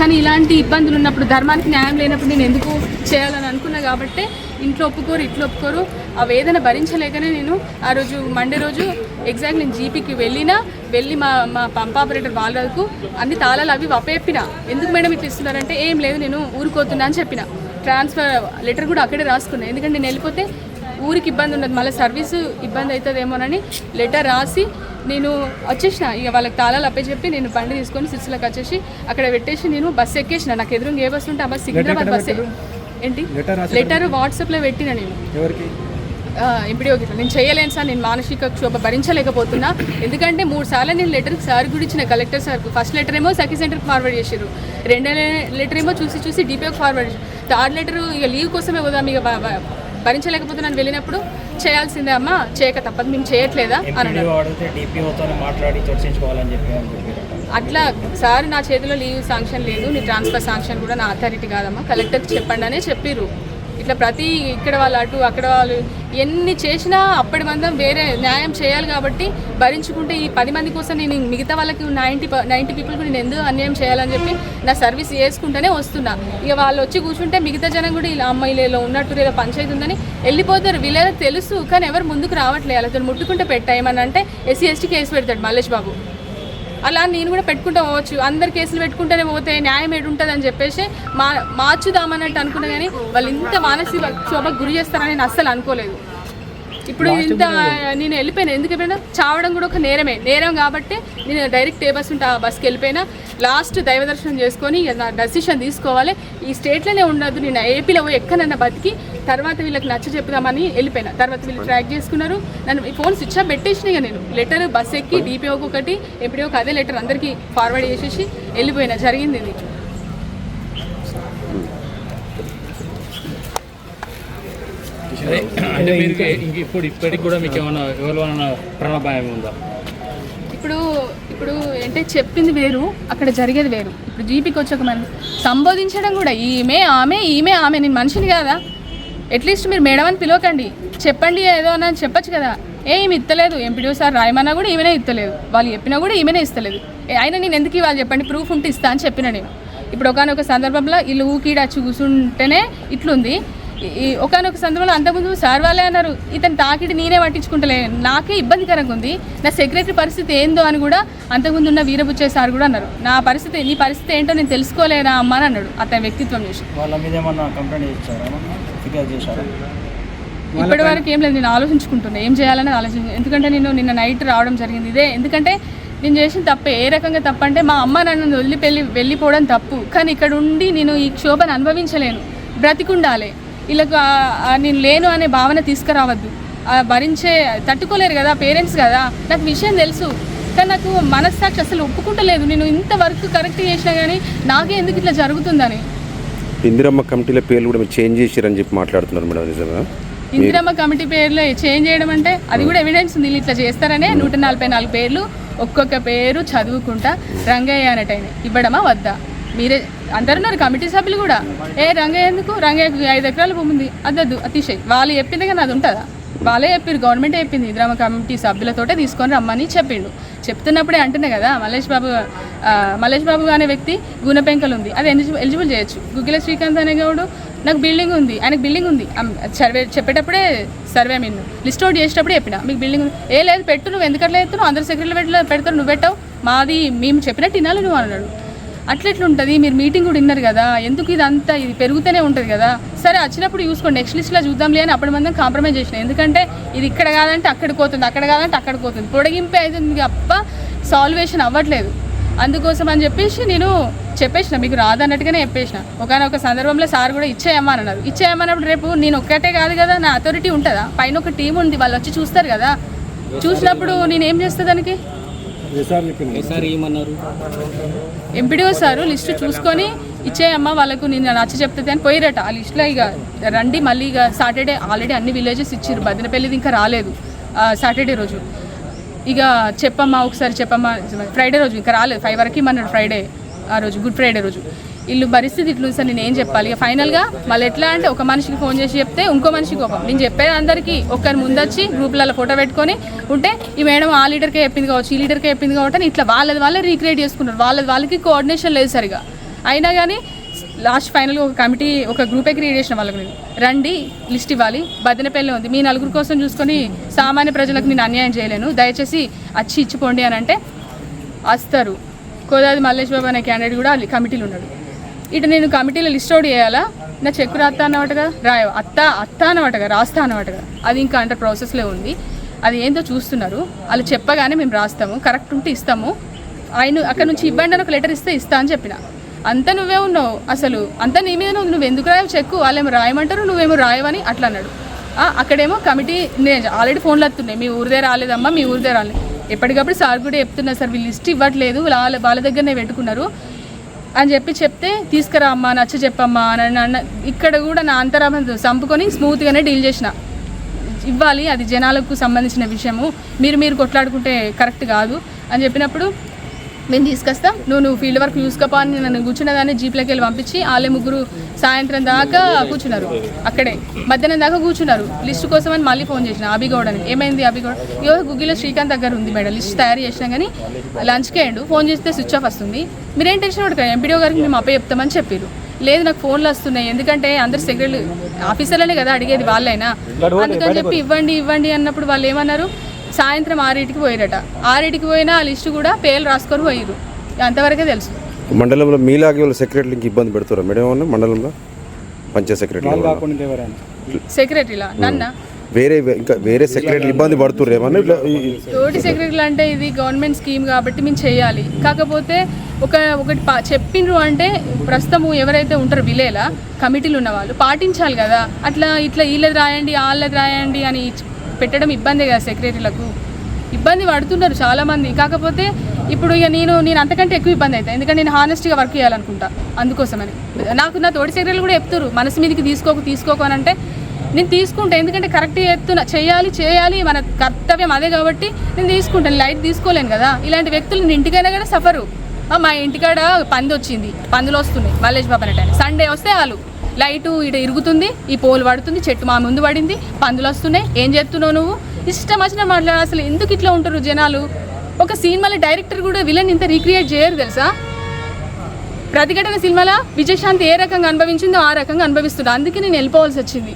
కానీ ఇలాంటి ఇబ్బందులు ఉన్నప్పుడు ధర్మానికి న్యాయం లేనప్పుడు నేను ఎందుకు చేయాలని అనుకున్నా కాబట్టి ఇంట్లో ఒప్పుకోరు ఇట్లా ఒప్పుకోరు. ఆ వేదన భరించలేకనే నేను ఆ రోజు మండే రోజు ఎగ్జాక్ట్ నేను జీపీకి వెళ్ళినా వెళ్ళి మా మా పంప్ ఆపరేటర్ వాళ్ళకు అన్ని తాళాలు అవి వపేపిన ఎందుకు మేడం ఇట్లా ఇస్తున్నారంటే ఏం లేదు నేను ఊరుకోతున్నా అని చెప్పిన. ట్రాన్స్ఫర్ లెటర్ కూడా అక్కడే రాసుకున్నాను ఎందుకంటే నేను వెళ్ళిపోతే ఊరికి ఇబ్బంది ఉండదు. మళ్ళీ సర్వీసు ఇబ్బంది అవుతుందేమోనని లెటర్ రాసి నేను వచ్చేసిన. ఇక వాళ్ళకి తాళాలు అప్పే చెప్పి నేను బండి తీసుకొని సిరిసిలకు వచ్చేసి అక్కడ పెట్టేసి నేను బస్సు ఎక్కేసిన. నాకు ఎదురుగా ఏ బస్సు ఉంటే ఆ బస్సు సికింద్రాబాద్ బస్సే. ఏంటి? లెటర్ వాట్సాప్లో పెట్టిన నేను. ఇప్పుడు ఓకే నేను చేయలేను సార్. నేను మానసిక క్షోభ భరించలేకపోతున్నా. ఎందుకంటే మూడు సార్లు నేను లెటర్ సార్ ఇచ్చిన కలెక్టర్ సార్ ఫస్ట్ లెటర్ ఏమో సఖీ సెంటర్కి ఫార్వర్డ్ చేసారు రెండో లెటర్ ఏమో చూసి చూసి డిపిఓకి ఫార్వర్డ్ చేశారు థర్డ్ లెటర్ ఇక లీవ్ కోసమే పోదాం ఇక. బ- భరించలేకపోతున్నాను వెళ్ళినప్పుడు చేయాల్సిందే అమ్మా చేయక తప్పదు మేము చేయట్లేదా అని అట్లా సార్ నా చేతిలో లీవ్ శాంక్షన్ లేదు నీ ట్రాన్స్ఫర్ శాంక్షన్ కూడా నా అథారిటీ కాదమ్మా. కలెక్టర్కి చెప్పండి అనే చెప్పిర్రు. ఇట్లా ప్రతి ఇక్కడ వాళ్ళు అటు అక్కడ వాళ్ళు ఎన్ని చేసినా అప్పటి మందం వేరే న్యాయం చేయాలి కాబట్టి భరించుకుంటే ఈ పది మంది కోసం నేను మిగతా వాళ్ళకి నైంటీ నైంటీ పీపుల్కి నేను ఎందుకు అన్యాయం చేయాలని చెప్పి నా సర్వీస్ చేసుకుంటూనే వస్తున్నా. ఇక వాళ్ళు వచ్చి కూర్చుంటే మిగతా జనం కూడా ఇలా అమ్మాయిలేలో ఉన్నట్టు లేదా పంచాయతీ ఉందని వెళ్ళిపోతారు. వీళ్ళేదో తెలుసు కానీ ఎవరు ముందుకు రావట్లేదు. అలా ముట్టుకుంటే పెట్టా అంటే ఎస్సీ ఎస్టీ కేసు పెడతాడు మల్లేష్ బాబు. అలా నేను కూడా పెట్టుకుంటా పోవచ్చు. అందరు కేసులు పెట్టుకుంటేనే పోతే న్యాయం ఏడు ఉంటుంది అని చెప్పేసి మా మార్చుదామన్నట్టు అనుకున్నా కానీ వాళ్ళు ఇంత మానసిక క్షోభకు గురి చేస్తారని నేను అస్సలు అనుకోలేదు. ఇప్పుడు ఇంత నేను వెళ్ళిపోయినా. ఎందుకు వెళ్ళిపోయినా? చావడం కూడా ఒక నేరమే. నేరం కాబట్టి నేను డైరెక్ట్ ఏ బస్ ఉంటే ఆ బస్కి వెళ్ళిపోయినా. లాస్ట్ దైవ దర్శనం చేసుకొని నా డెసిషన్ తీసుకోవాలి. ఈ స్టేట్లోనే ఉండదు నేను ఏపీలో పోయి ఎక్కడన్నా బతికి తర్వాత వీళ్ళకి నచ్చ చెప్పుదామని వెళ్ళిపోయినా. తర్వాత వీళ్ళు ట్రాక్ చేసుకున్నారు. నన్ను ఈ ఫోన్ స్విచ్ ఆఫ్ పెట్టేసిన నేను. లెటర్ బస్ ఎక్కి డిపిఓకి ఒకటి ఎప్పుడో అదే లెటర్ అందరికీ ఫార్వర్డ్ చేసేసి వెళ్ళిపోయినా. జరిగింది ఇది. అంటే ఇప్పుడు ఇప్పటికి కూడా మీకు ఏమైనా ఎవరైనా ప్రాణభాయం ఉందా ఇప్పుడు ఇప్పుడు అంటే చెప్పింది వేరు అక్కడ జరిగేది వేరు. ఇప్పుడు జీపీకి వచ్చి ఒక మనం సంబోధించడం కూడా ఈమె ఆమె ఈమె ఆమె. నేను మనిషిని కాదా? అట్లీస్ట్ మీరు మేడం అని పిలవకండి. చెప్పండి ఏదో అని చెప్పొచ్చు కదా. ఏ ఈమె ఇత్తలేదు. ఎంపీడీ సార్ రాయమన్నా కూడా ఈమెనే ఇత్తలేదు. వాళ్ళు చెప్పినా కూడా ఈమెనే ఇస్తలేదు. ఏ, అయినా నేను ఎందుకు ఇవ్వాలి చెప్పండి? ప్రూఫ్ ఉంటే ఇస్తా అని చెప్పిన నేను. ఇప్పుడు ఒకనొక సందర్భంలో వీళ్ళు ఊకీడ వచ్చి కూర్చుంటేనే ఇట్లుంది. ఈ ఒకనొక సందర్భంలో అంతకుముందు సార్ వాళ్ళే అన్నారు ఇతను తాకిడి నేనే పట్టించుకుంటలే నాకే ఇబ్బందికరంగా ఉంది నా సెక్రటరీ పరిస్థితి ఏందో అని కూడా అంతకుముందు ఉన్న వీరబుచ్చే సార్ కూడా అన్నారు. నా పరిస్థితి నీ పరిస్థితి ఏంటో నేను తెలుసుకోలేనా అమ్మా అని అన్నాడు అతని వ్యక్తిత్వం చూసి. వాళ్ళ మీద ఏమన్నా కంప్లైంట్ ఇప్పటి వరకు ఏం లేదు నేను ఆలోచించుకుంటున్నా ఏం చేయాలని ఆలోచించు ఎందుకంటే నేను నిన్న నైట్ రావడం జరిగింది ఇదే. ఎందుకంటే నేను చేసిన తప్పే ఏ రకంగా తప్పు అంటే మా అమ్మ నన్ను వదిలి పెళ్ళి వెళ్ళిపోవడం తప్పు. కానీ ఇక్కడ ఉండి నేను ఈ క్షోభను అనుభవించలేను బ్రతికుండాలి. వీళ్ళకు నేను లేను అనే భావన తీసుకురావద్దు. భరించే తట్టుకోలేరు కదా పేరెంట్స్ కదా. నాకు విషయం తెలుసు. కానీ నాకు మనస్సాక్షి అసలు ఒప్పుకుంటలేదు. నేను ఇంత వర్క్ కరెక్ట్ చేసినా కానీ నాకే ఎందుకు ఇట్లా జరుగుతుందని. ఇందిరమ్మ కమిటీల పేర్లు కూడా చేంజ్ చేశారని చెప్పి మాట్లాడుతున్నారు మేడం నిజంగా ఇందిరమ్మ కమిటీ పేర్లు చేంజ్ చేయడం అంటే అది కూడా ఎవిడెన్స్ ఉంది. ఇట్లా చేస్తారనే నూట నలభై నాలుగు పేర్లు ఒక్కొక్క పేరు చదువుకుంటా రంగయ్య అనేటైన ఇవ్వడమా వద్దా? మీరే అందరున్నారు కమిటీ సభ్యులు కూడా. ఏ రంగయ్య ఎందుకు? రంగయ్యకు ఐదు ఎకరాల భూమి ఉంది. అద్దద్దు అతిశయ్. వాళ్ళు చెప్పింది కానీ అది ఉంటుందా? వాళ్ళే చెప్పారు గవర్నమెంట్ చెప్పింది. గ్రామ కమిటీ సభ్యులతోటే తీసుకొని రమ్మని చెప్పిండు. చెప్తున్నప్పుడే అంటున్నా కదా మల్లేష్ బాబు మల్లేష్ బాబు అనే వ్యక్తి గుణపెంకలు ఉంది. అది ఎలిజిబుల్ ఎలిజిబుల్ చేయొచ్చు. గుగ్గిల శ్రీకాంత్ అనే గౌడు నాకు బిల్డింగ్ ఉంది. ఆయనకు బిల్డింగ్ ఉంది. సర్వే చెప్పేటప్పుడే సర్వే మీరు లిస్ట్ అవుట్ చేసేటప్పుడే చెప్పిన మీకు బిల్డింగ్ ఉంది. ఏ లేదు పెట్టు నువ్వు ఎందుకట్లా ఎత్తున్నావు అందరు సెక్రటరీ పెట్టలే పెడతారు నువ్వు పెట్టావు. మాది మేము చెప్పినట్టు తినాలి నువ్వు అన్నాడు. అట్లెట్లుంటుంది మీరు మీటింగ్ కూడా విన్నారు కదా ఎందుకు ఇదంతా ఇది పెరుగుతూనే ఉంటుంది కదా? సరే వచ్చినప్పుడు చూసుకోండి నెక్స్ట్ లిస్ట్లో చూద్దాంలే అని అప్పటి మందం కాంప్రమైజ్ చేసిన. ఎందుకంటే ఇది ఇక్కడ కాదంటే అక్కడికి పోతుంది అక్కడ కాదంటే అక్కడికి పోతుంది. పొడిగింపే అవుతుంది తప్ప సాల్వేషన్ అవ్వట్లేదు. అందుకోసం అని చెప్పేసి నేను చెప్పేసిన మీకు రాదన్నట్టుగానే చెప్పేసిన. ఒకనొక సందర్భంలో సార్ కూడా ఇచ్చేయమని అన్నారు. ఇచ్చేయమన్నప్పుడు రేపు నేను ఒక్కటే కాదు కదా నా అథారిటీ ఉంటుందా? పైన ఒక టీం ఉంది వాళ్ళు వచ్చి చూస్తారు కదా. చూసినప్పుడు నేనేం చేస్తా దానికి? ఎంపీడీఓ సారు లిస్టు చూసుకొని ఇచ్చేయమ్మా వాళ్ళకు నేను నచ్చ చెప్తుంది అని పోయిరట. ఆ లిస్టులో ఇక రండి మళ్ళీ ఇక సాటర్డే ఆల్రెడీ అన్ని విలేజెస్ ఇచ్చారు బదినపల్లిది ఇంకా రాలేదు. ఆ, సాటర్డే రోజు. ఇక చెప్పమ్మా ఒకసారి చెప్పమ్మా ఫ్రైడే రోజు ఇంకా రాలేదు. ఫైవ్ వరకు ఇమ్మన్నాడు ఫ్రైడే ఆ రోజు గుడ్ ఫ్రైడే రోజు. వీళ్ళు పరిస్థితి ఇట్లు సార్ నేను ఏం చెప్పాలి? ఇక ఫైనల్గా మళ్ళీ ఎట్లా అంటే ఒక మనిషికి ఫోన్ చేసి చెప్తే ఇంకో మనిషికి కోపం. నేను చెప్పేది అందరికీ ఒక్కరి ముందొచ్చి గ్రూప్లలో ఫోటో పెట్టుకొని ఉంటే ఈ మేడం ఆ లీడర్కే చెప్పింది కావచ్చు ఈ లీడర్కే చెప్పింది కాబట్టి ఇట్లా వాళ్ళది వాళ్ళే రీక్రియేట్ చేసుకుంటారు వాళ్ళది వాళ్ళకి కోఆర్డినేషన్ లేదు సరిగా అయినా కానీ లాస్ట్ ఫైనల్గా ఒక కమిటీ ఒక గ్రూపే క్రియేట్ చేసిన వాళ్ళకి రండి లిస్ట్ ఇవ్వాలి. బదనపల్లి ఉంది. మీ నలుగురు కోసం చూసుకొని సామాన్య ప్రజలకు నేను అన్యాయం చేయలేను. దయచేసి అచ్చి ఇచ్చిపోండి అని అంటే వస్తారు కోదాది మల్లేష్ బాబు అనే క్యాండిడేట్ కూడా కమిటీలు ఉన్నాడు. ఇటు నేను కమిటీలో లిస్ట్ అవుట్ చేయాలా? నా చెక్కు రాస్తా అన్నవాటగా? రాయ అత్త అత్త అన్నవాటగా రాస్తా అన్నవాటగా. అది ఇంకా అండర్ ప్రాసెస్లో ఉంది. అది ఏందో చూస్తున్నారు. వాళ్ళు చెప్పగానే మేము రాస్తాము. కరెక్ట్ ఉంటే ఇస్తాము. ఆయన అక్కడ నుంచి ఇవ్వండి అని ఒక లెటర్ ఇస్తే ఇస్తా అని చెప్పిన. అంతా నువ్వే ఉన్నావు అసలు. అంతా నీ మీద నువ్వు నువ్వు ఎందుకు రాయవు చెక్కు? వాళ్ళేమో రాయమంటారు నువ్వేమో రాయవని అట్లా అన్నాడు. అక్కడేమో కమిటీ నేను ఆల్రెడీ ఫోన్లు వస్తున్నాయి. మీ ఊరిదే రాలేదమ్మా మీ ఊరిదే రాలేదు ఎప్పటికప్పుడు సార్ కూడా చెప్తున్నారు సార్ వీళ్ళు లిస్ట్ ఇవ్వట్లేదు. వాళ్ళ వాళ్ళ దగ్గరనే పెట్టుకున్నారు. అని చెప్పి చెప్తే తీసుకురా అమ్మా నచ్చ చెప్పమ్మా అని అన్న ఇక్కడ కూడా నా అంతరాభం చంపుకొని స్మూత్గానే డీల్ చేసిన. ఇవ్వాలి అది జనాలకు సంబంధించిన విషయము. మీరు మీరు కొట్లాడుకుంటే కరెక్ట్ కాదు అని చెప్పినప్పుడు మేము తీసుకొస్తాం. నువ్వు నువ్వు ఫీల్డ్ వర్క్ చూసుకోపా అని నన్ను కూర్చున్నదాన్ని జీప్లోకి వెళ్ళి పంపించి వాళ్ళే ముగ్గురు సాయంత్రం దాకా కూర్చున్నారు. అక్కడే. మధ్యాహ్నం దాకా కూర్చున్నారు. లిస్ట్ కోసం అని మళ్ళీ ఫోన్ చేసిన అభిగౌడ్ అని ఏమైంది అభిగౌడ్ ఇయో గుగ్గిలో శ్రీకాంత్ దగ్గర ఉంది మేడం. లిస్ట్ తయారు చేసినా కానీ లంచ్కి అయ్యండు ఫోన్ చేస్తే స్విచ్ ఆఫ్ వస్తుంది. మీరేం టెన్షన్ పడకండి. ఎంపీడీఓ గారికి మేము అప్ప చెప్తామని చెప్పారు లేదు నాకు ఫోన్లు వస్తున్నాయి. ఎందుకంటే అందరు సెక్రటరీ ఆఫీసర్లనే కదా అడిగేది వాళ్ళైనా. అందుకని చెప్పి ఇవ్వండి ఇవ్వండి అన్నప్పుడు వాళ్ళు ఏమన్నారు? సాయంత్రం ఆరింటికి పోయారట. ఆరింటికి పోయినా ఆ లిస్టు కూడా పేర్లు రాసుకొని పోయారు అంతవరకే తెలుసు. మండలంలో మీలాగే వాళ్ళ సెక్రటరీకి ఇబ్బంది పెడుతురా మేడం ఏమన్నా మండలంలో? పంచాయత్ సెక్రటరీ సెక్రటరీలా? నన్న? వేరే ఇంకా వేరే సెక్రటరీ ఇబ్బంది పడుతుర్రు ఏమన్నా? ఇట్లా తోటి సెక్రటరీలు అంటే ఇది గవర్నమెంట్ స్కీమ్ కాబట్టి మేము చేయాలి. కాకపోతే ఒక ఒకటి పా చెప్పిండ్రు అంటే ప్రస్తుతము ఎవరైతే ఉంటారో విలేలా కమిటీలు ఉన్న వాళ్ళు పాటించాలి కదా. అట్లా ఇట్లా వీళ్ళది రాయండి వాళ్ళది రాయండి అని పెట్టడం ఇబ్బందే కదా సెక్రటరీలకు. ఇబ్బంది పడుతున్నారు చాలామంది. కాకపోతే ఇప్పుడు ఇక నేను నేను అంతకంటే ఎక్కువ ఇబ్బంది అవుతాయి ఎందుకంటే నేను హానెస్ట్గా వర్క్ చేయాలనుకుంటా అందుకోసమని. నాకు నా తోటి సెక్రటరీలు కూడా చెప్తారు మనసు మీదకి తీసుకోకు తీసుకోకు అని అంటే నేను తీసుకుంటా. ఎందుకంటే కరెక్ట్ చేస్తున్నా చేయాలి చేయాలి మన కర్తవ్యం అదే కాబట్టి నేను తీసుకుంటాను. లైట్ తీసుకోలేను కదా. ఇలాంటి వ్యక్తులు నేను ఇంటికైనా కూడా సఫరు. మా ఇంటికాడ పంది వచ్చింది పందులు వస్తున్నాయి. మల్లేష్ బాబు అనేట సండే వస్తే వాళ్ళు లైట్ ఇటు ఇరుగుతుంది ఈ పోల్ పడుతుంది చెట్టు మా ముందు పడింది పందులు వస్తున్నాయి. ఏం చేస్తున్నావు నువ్వు? ఇష్టం వచ్చిన మాట్లాడ అసలు ఎందుకు ఇట్లా ఉంటారు జనాలు? ఒక సినిమాలో డైరెక్టర్ కూడా విలన్ ఇంత రీక్రియేట్ చేయరు తెలుసా? ప్రతిఘటన సినిమాలో విజయశాంతి ఏ రకంగా అనుభవించిందో ఆ రకంగా అనుభవిస్తుంది అందుకే నేను వెళ్ళిపోవాల్సి వచ్చింది.